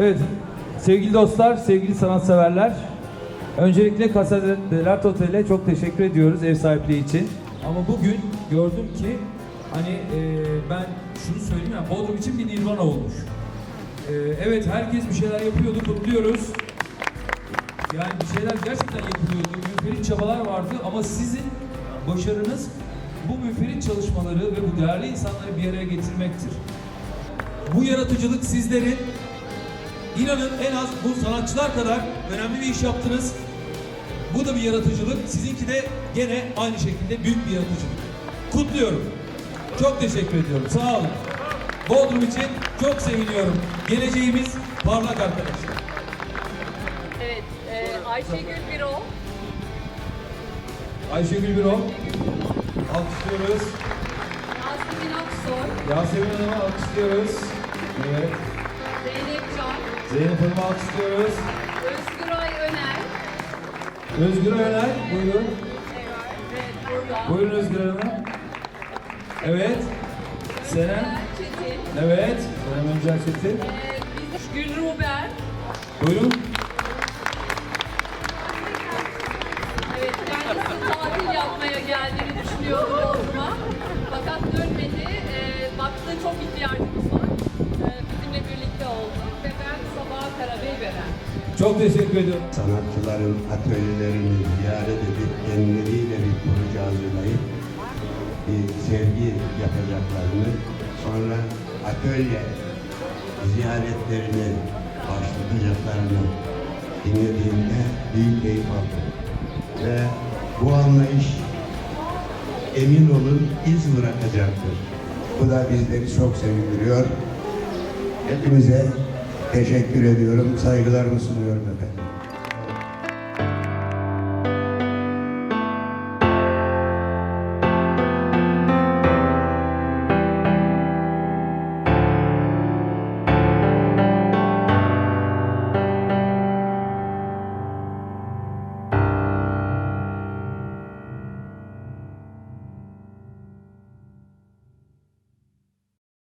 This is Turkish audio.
Evet, sevgili dostlar, sevgili sanatseverler. Öncelikle Casa del Otel'e çok teşekkür ediyoruz ev sahipliği için. Ama bugün gördüm ki hani e, ben şunu söyleyeyim ya Bodrum için bir nirvana olmuş. E, evet herkes bir şeyler yapıyordu, kutluyoruz. Yani bir şeyler gerçekten yapılıyordu, müferit çabalar vardı ama sizin başarınız bu müferit çalışmaları ve bu değerli insanları bir araya getirmektir. Bu yaratıcılık sizlerin inanın en az bu sanatçılar kadar önemli bir iş yaptınız. Bu da bir yaratıcılık. Sizinki de gene aynı şekilde büyük bir yaratıcılık. Kutluyorum. Çok teşekkür ediyorum. Sağ olun. Bodrum için çok seviniyorum. Geleceğimiz parlak arkadaşlar. Evet, e, Ayşegül Birol. Ayşegül Birol. Alkışlıyoruz. Yasemin Aksoy, Yasemin Hanım'ı alkışlıyoruz. Evet. Zeynep Can, Zeynep Hanım'ı alkışlıyoruz. Özgüray Öner. Özgür Öner, buyurun. Evet, burada. Buyurun Özgür Hanım. Evet. Senem. Çetin. Evet. Senem Öncel Çetin. E, biz Gülruber. Buyurun. Evet, kendisi tatil yapmaya geldiğini düşünüyordu Çok teşekkür ediyorum. sanatçıların atölyelerini ziyaret edip kendileriyle bir proje hazırlayıp bir sergi yapacaklarını sonra atölye ziyaretlerini başlatacaklarını dinlediğimde büyük keyif aldım. Ve bu anlayış emin olun iz bırakacaktır. Bu da bizleri çok sevindiriyor. Hepinize teşekkür ediyorum, saygılarımı sunuyorum efendim.